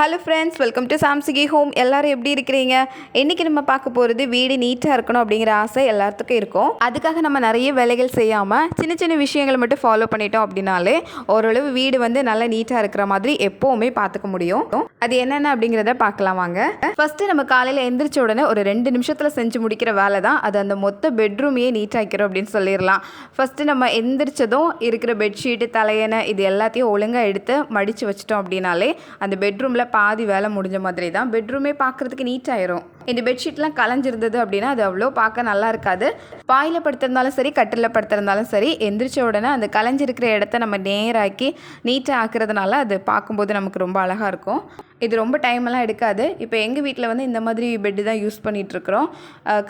Hello friends welcome to சாம்சிகி home எல்லாரும் எப்படி இருக்கிறீங்க? இன்றைக்கி நம்ம பார்க்க போகிறது வீடு நீட்டாக இருக்கணும் அப்படிங்கிற ஆசை எல்லாத்துக்கும் இருக்கும். அதுக்காக நம்ம நிறைய வேலைகள் செய்யாமல் சின்ன சின்ன விஷயங்களை மட்டும் ஃபாலோ பண்ணிட்டோம் அப்படின்னாலே ஓரளவு வீடு வந்து நல்லா நீட்டாக இருக்கிற மாதிரி எப்போவுமே பார்த்துக்க முடியும். அது என்னென்ன அப்படிங்கிறத பார்க்கலாம் வாங்க. ஃபஸ்ட்டு நம்ம காலையில் எந்திரிச்ச உடனே ஒரு ரெண்டு நிமிஷத்தில் செஞ்சு முடிக்கிற வேலை தான். அது அந்த மொத்த பெட்ரூமையே நீட்டாக்கிறோம் அப்படின்னு சொல்லிடலாம். ஃபஸ்ட்டு நம்ம எந்திரிச்சதும் இருக்கிற பெட்ஷீட்டு தலையணை இது எல்லாத்தையும் ஒழுங்காக எடுத்து மடித்து வச்சிட்டோம் அப்படின்னாலே அந்த பெட்ரூமில் பாதி வேலை முடிஞ்ச மாதிரி தான் பெட்ரூமே பார்க்குறதுக்கு நீட்டாயிரும் இந்த பெட்ஷீட்லாம் கலைஞ்சிருந்தது அப்படின்னா அது அவ்வளோ பார்க்க நல்லா இருக்காது. பாயில் படுத்திருந்தாலும் சரி கட்டில் படுத்திருந்தாலும் சரி எந்திரிச்ச உடனே அந்த கலைஞ்சிருக்கிற இடத்த நம்ம நேராக்கி நீட்டாக ஆக்குறதுனால அது பார்க்கும்போது நமக்கு ரொம்ப அழகாக இருக்கும். இது ரொம்ப டைம் எல்லாம் எடுக்காது. இப்போ எங்கள் வீட்டில் வந்து இந்த மாதிரி பெட்டு தான் யூஸ் பண்ணிகிட்ருக்குறோம்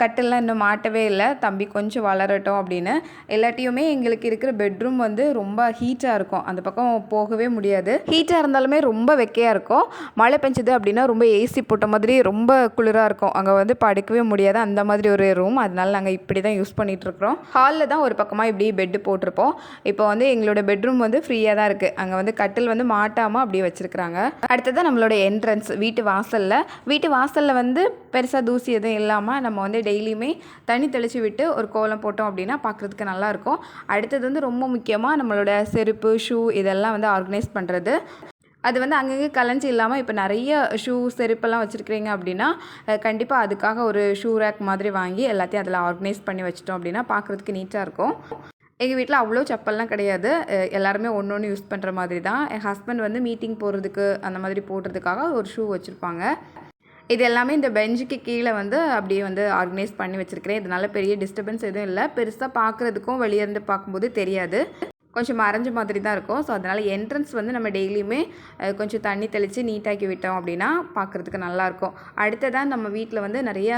கட்டெல்லாம் இன்னும் மாட்டவே இல்லை. தம்பி கொஞ்சம் வளரட்டும் அப்படின்னு. எல்லாட்டியுமே எங்களுக்கு இருக்கிற பெட்ரூம் வந்து ரொம்ப ஹீட்டாக இருக்கும். அந்த பக்கம் போகவே முடியாது. ஹீட்டாக இருந்தாலுமே ரொம்ப வெக்கையாக இருக்கும். மழை பெஞ்சது அப்படின்னா ரொம்ப ஏசி போட்ட மாதிரி ரொம்ப குளிராக இருக்கும். அங்கே வந்து படுக்கவே முடியாது. அந்த மாதிரி ஒரு ரூம் அதனால நாங்கள் இப்படி தான் யூஸ் பண்ணிகிட்ருக்குறோம் ஹாலில் தான் ஒரு பக்கமாக இப்படி பெட்டு போட்டிருப்போம். இப்போ வந்து எங்களோட பெட்ரூம் வந்து ஃப்ரீயாக தான் இருக்குது அங்கே வந்து கட்டில் வந்து மாட்டாமல் அப்படியே வச்சுருக்குறாங்க. அடுத்தது நம்மளோட என்ட்ரன்ஸ் வீட்டு வாசலில். வீட்டு வாசலில் வந்து பெருசாக தூசி எதுவும் இல்லாமல் நம்ம வந்து டெய்லியுமே தண்ணி தெளித்து விட்டு ஒரு கோலம் போட்டோம் அப்படின்னா பார்க்குறதுக்கு நல்லாயிருக்கும் அடுத்தது வந்து ரொம்ப முக்கியமாக நம்மளோட செருப்பு ஷூ இதெல்லாம் வந்து ஆர்கனைஸ் பண்ணுறது அது வந்து அங்கங்கே கலைஞ்சி இல்லாமல் இப்போ நிறைய ஷூ செருப்பெல்லாம் வச்சுருக்கிறீங்க அப்படின்னா கண்டிப்பாக அதுக்காக ஒரு ஷூ ரேக் மாதிரி வாங்கி எல்லாத்தையும் அதில் ஆர்கனைஸ் பண்ணி வச்சிட்டோம் அப்படின்னா பார்க்குறதுக்கு நீட்டாக இருக்கும். எங்கள் வீட்டில் அவ்வளோ செப்பல்லாம் கிடையாது. எல்லாருமே ஒன்று ஒன்று யூஸ் பண்ணுற மாதிரி தான் என் ஹஸ்பண்ட் வந்து மீட்டிங் போகிறதுக்கு அந்த மாதிரி போடுறதுக்காக ஒரு ஷூ வச்சுருப்பாங்க. இது எல்லாமே இந்த பெஞ்சுக்கு கீழே வந்து அப்படியே வந்து ஆர்கனைஸ் பண்ணி வச்சுருக்கிறேன். இதனால் பெரிய டிஸ்டர்பன்ஸ் எதுவும் இல்லை. பெருசாக பார்க்குறதுக்கும் வெளியே இருந்து பார்க்கும்போது தெரியாது. கொஞ்சம் மறைஞ்ச மாதிரி தான் இருக்கும். ஸோ அதனால் என்ட்ரன்ஸ் வந்து நம்ம டெய்லியுமே கொஞ்சம் தண்ணி தெளித்து நீட்டாக்கி விட்டோம் அப்படின்னா பார்க்குறதுக்கு நல்லாயிருக்கும் அடுத்ததாக நம்ம வீட்டில் வந்து நிறைய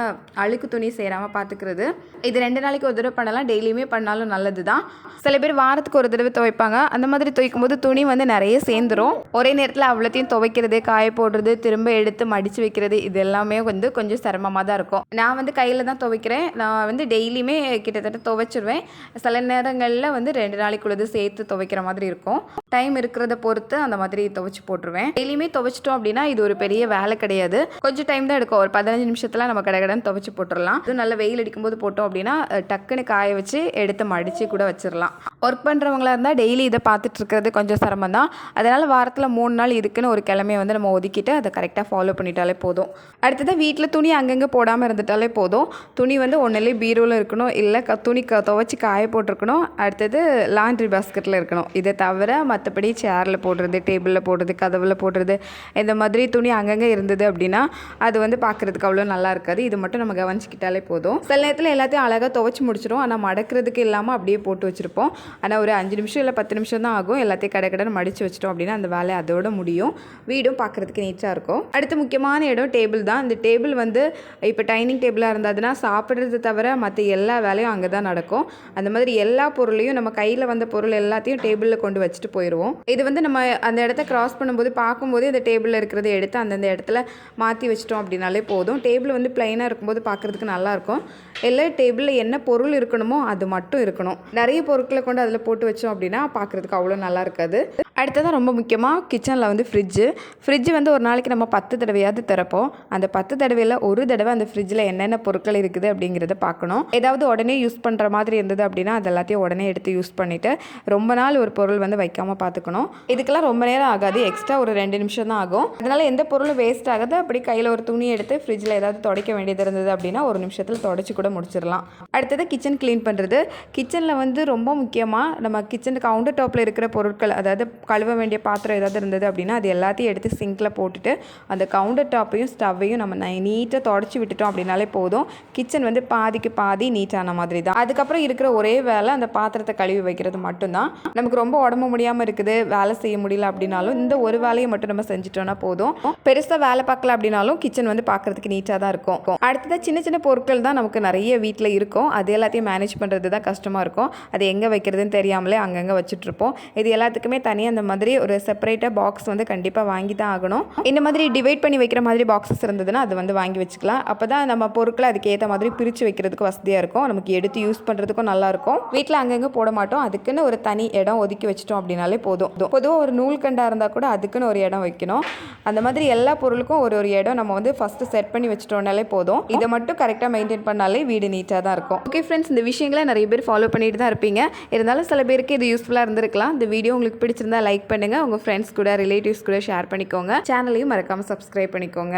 அழுக்கு துணி சேராமல் பார்த்துக்கிறது இது ரெண்டு நாளைக்கு ஒரு தடவை பண்ணலாம். டெய்லியுமே பண்ணாலும் நல்லது தான் சில பேர் வாரத்துக்கு ஒரு தடவை துவைப்பாங்க. அந்த மாதிரி துவைக்கும் போது துணி வந்து நிறைய சேர்ந்துரும். ஒரே நேரத்தில் அவ்வளோத்தையும் துவைக்கிறது காய போடுறது திரும்ப எடுத்து மடித்து வைக்கிறது இது எல்லாமே வந்து கொஞ்சம் சிரமமாக தான் இருக்கும். நான் வந்து கையில் தான் துவைக்கிறேன். நான் வந்து டெய்லியுமே கிட்டத்தட்ட துவைச்சிருவேன். சில நேரங்களில் வந்து ரெண்டு நாளைக்குள்ளது சேர்த்து துவைக்கிற மாதிரி இருக்கும். டைம் இருக்கிறத பொறுத்து அந்த மாதிரி துவைச்சி போட்டுருவேன். டெய்லியுமே துவைச்சிட்டோம் அப்படின்னா இது ஒரு பெரிய வேலை கிடையாது. கொஞ்சம் டைம் தான் எடுக்கும். ஒரு பதினஞ்சு நிமிஷத்தில் நம்ம கடகடன்னு துவைச்சி போட்டுடலாம் இது நல்ல வெயில் அடிக்கும்போது போட்டோம் அப்படின்னா டக்குன்னு காய வச்சு எடுத்து மடித்து கூட வச்சிடலாம் ஒர்க் பண்ணுறவங்களா இருந்தால் டெய்லி இதை பார்த்துட்டு இருக்கிறது கொஞ்சம் சிரமம் தான் அதனால் வாரத்தில் மூணு நாள் இருக்குன்னு ஒரு கிழமையை வந்து நம்ம ஒதுக்கிட்டு அதை கரெக்டாக ஃபாலோ பண்ணிட்டாலே போதும். அடுத்தது வீட்டில் துணி அங்கங்கே போடாமல் இருந்துட்டாலே போதும். துணி வந்து ஒன்றுலேயே பீரோவில் இருக்கணும் இல்லை க துணி க துவச்சி காய போட்டிருக்கணும். அடுத்தது லாண்ட்ரி பாஸ்கெட்டில் இருக்கணும். இதை தவிர மற்றபடி சேரில் போடுறது டேபிளில் போடுறது கதவில் போடுறது இந்த மாதிரி துணி அங்கங்கே இருந்தது அப்படின்னா அது வந்து பார்க்குறதுக்கு அவ்வளோ நல்லா இருக்காது. இது மட்டும் நம்ம கவனிச்சிக்கிட்டாலே போதும். சில நேரத்தில் எல்லாத்தையும் அழகாக துவச்சி முடிச்சிடும் ஆனால் மடக்கிறதுக்கு இல்லாமல் அப்படியே போட்டு வச்சுருப்போம். ஆனால் ஒரு அஞ்சு நிமிஷம் இல்லை பத்து நிமிஷம் தான் ஆகும். எல்லாத்தையும் கடை கடன் மடித்து வச்சிட்டோம் அப்படின்னா அந்த வேலை அதோட முடியும். வீடும் பார்க்குறதுக்கு நீட்டாக இருக்கும். அடுத்து முக்கியமான இடம் டேபிள் தான். இந்த டேபிள் வந்து இப்போ டைனிங் டேபிளாக இருந்ததுன்னா சாப்பிட்றது தவிர மற்ற எல்லா வேலையும் அங்கே தான் நடக்கும். அந்த மாதிரி எல்லா பொருளையும் நம்ம கையில் வந்த பொருள் எல்லாத்தையும் டேபிளில் கொண்டு வச்சுட்டு போயிடுவோம் இது வந்து நம்ம அந்த இடத்த கிராஸ் பண்ணும்போது பார்க்கும்போது இந்த டேபிளில் இருக்கிறத எடுத்து அந்தந்த இடத்துல மாற்றி வச்சிட்டோம் அப்படின்னாலே போதும். டேபிள் வந்து பிளைனாக இருக்கும்போது பார்க்குறதுக்கு நல்லாயிருக்கும் எல்லா டேபிளில் என்ன பொருள் இருக்கணுமோ அது மட்டும் இருக்கணும். நிறைய பொருட்கள் கொண்டு அதில் போட்டு வச்சோம் அப்படின்னா பார்க்குறதுக்கு அவ்வளோ நல்லா இருக்காது. அடுத்ததான் ரொம்ப முக்கியமாக கிச்சனில் வந்து ஃப்ரிட்ஜு ஃப்ரிட்ஜ் வந்து ஒரு நாளைக்கு நம்ம பத்து தடவையாவது திறப்போம். அந்த பத்து தடவையில் ஒரு தடவை அந்த ஃப்ரிட்ஜில் என்னென்ன பொருட்கள் இருக்குது அப்படிங்கிறத பார்க்கணும். ஏதாவது உடனே யூஸ் பண்ணுற மாதிரி இருந்தது அப்படின்னா அது எல்லாத்தையும் உடனே எடுத்து யூஸ் பண்ணிவிட்டு ரொம்ப நாள் ஒரு பொருள் வந்து வைக்காமல் பார்த்துக்கணும் இதுக்கெல்லாம் ரொம்ப நேரம் ஆகாது. எக்ஸ்ட்ரா ஒரு ரெண்டு நிமிஷம் தான் ஆகும். அதனால் எந்த பொருளும் வேஸ்ட் ஆகாது. அப்படி கையில் ஒரு துணி எடுத்து ஃப்ரிட்ஜில் ஏதாவது துடைக்க வேண்டியது இருந்தது அப்படின்னா ஒரு நிமிஷத்தில் தொடச்சி கூட முடிச்சிடலாம். அடுத்தது கிச்சன் க்ளீன் பண்ணுறது கிச்சனில் வந்து ரொம்ப முக்கியமாக நம்ம கிச்சன் கவுண்டர் டாப்பில் இருக்கிற பொருட்கள் அதாவது கழுவ வேண்டிய பாத்திரம் ஏதாவது இருந்தது அப்படின்னா அது எல்லாத்தையும் எடுத்து சிங்கில் போட்டுட்டு அந்த கவுண்டர் டாப்பையும் ஸ்டவ்வையும் நம்ம நீட்டாக தொடச்சி விட்டுட்டோம் அப்படின்னாலே போதும். கிச்சன் வந்து பாதிக்கு பாதி நீட்டான மாதிரி தான். அதுக்கப்புறம் இருக்கிற ஒரே வேலை அந்த பாத்திரத்தை கழுவி வைக்கிறது மட்டும்தான். நமக்கு ரொம்ப உடம்பு முடியாமல் இருக்குது வேலை செய்ய முடியல அப்படின்னாலும் இந்த ஒரு வேலையை மட்டும் நம்ம செஞ்சிட்டோம்னா போதும். பெருசாக வேலை பார்க்கல அப்படின்னாலும் கிச்சன் வந்து பார்க்குறதுக்கு நீட்டாக தான் இருக்கும். அடுத்தது சின்ன சின்ன பொருட்கள் தான் நமக்கு நிறைய வீட்டில் இருக்கும். அது எல்லாத்தையும் மேனேஜ் பண்ணுறது தான் கஷ்டமாக இருக்கும். அது எங்கே வைக்கிறதுன்னு தெரியாமலே அங்கங்கே வச்சுட்ருப்போம். இது எல்லாத்துக்குமே தனியாக அந்த மாதிரி ஒரு செப்பரேட்டாக பாக்ஸ் வந்து கண்டிப்பாக வாங்கி தான் ஆகணும். இந்த மாதிரி டிவைட் பண்ணி வைக்கிற மாதிரி பாக்ஸஸ் இருந்ததுன்னா அது வந்து வாங்கி வச்சுக்கலாம். அப்போ தான் நம்ம பொருட்களை அதுக்கேற்ற மாதிரி பிரித்து வைக்கிறதுக்கும் வசதியாக இருக்கும். நமக்கு எடுத்து யூஸ் பண்ணுறதுக்கும் நல்லாயிருக்கும் வீட்டில் அங்கங்கே போட மாட்டோம். அதுக்குன்னு ஒரு தனி இடம் ஒதுக்கி வச்சிட்டோம் அப்படின்னாலே போதும். பொதுவாக ஒரு நூல்கண்டாக இருந்தால் கூட அதுக்குன்னு ஒரு இடம் வைக்கணும். அந்த மாதிரி எல்லா பொருளுக்கும் ஒரு ஒரு இடம் நம்ம வந்து ஃபஸ்ட்டு செட் பண்ணி வச்சிட்டோம்னாலே போதும். இதை மட்டும் கரெக்டாக மெயின்டைன் பண்ணாலே வீடு நீட்டாக தான் இருக்கும். ஓகே ஃப்ரெண்ட்ஸ் இந்த விஷயங்களை நிறைய பேர் ஃபாலோ பண்ணிட்டு தான் இருப்பீங்க. இருந்தாலும் சில பேருக்கு இது யூஸ்ஃபுல்லாக இருந்திருக்கலாம். இந்த வீடியோ உங்களுக்கு பிடிச்சிருந்தா லைக் பண்ணுங்கள் உங்கள் ஃப்ரெண்ட்ஸ் கூட ரிலேட்டிவ்ஸ் கூட ஷேர் பண்ணிக்கோங்க. சேனலையும் மறக்காமல் சப்ஸ்கிரைப் பண்ணிக்கோங்க.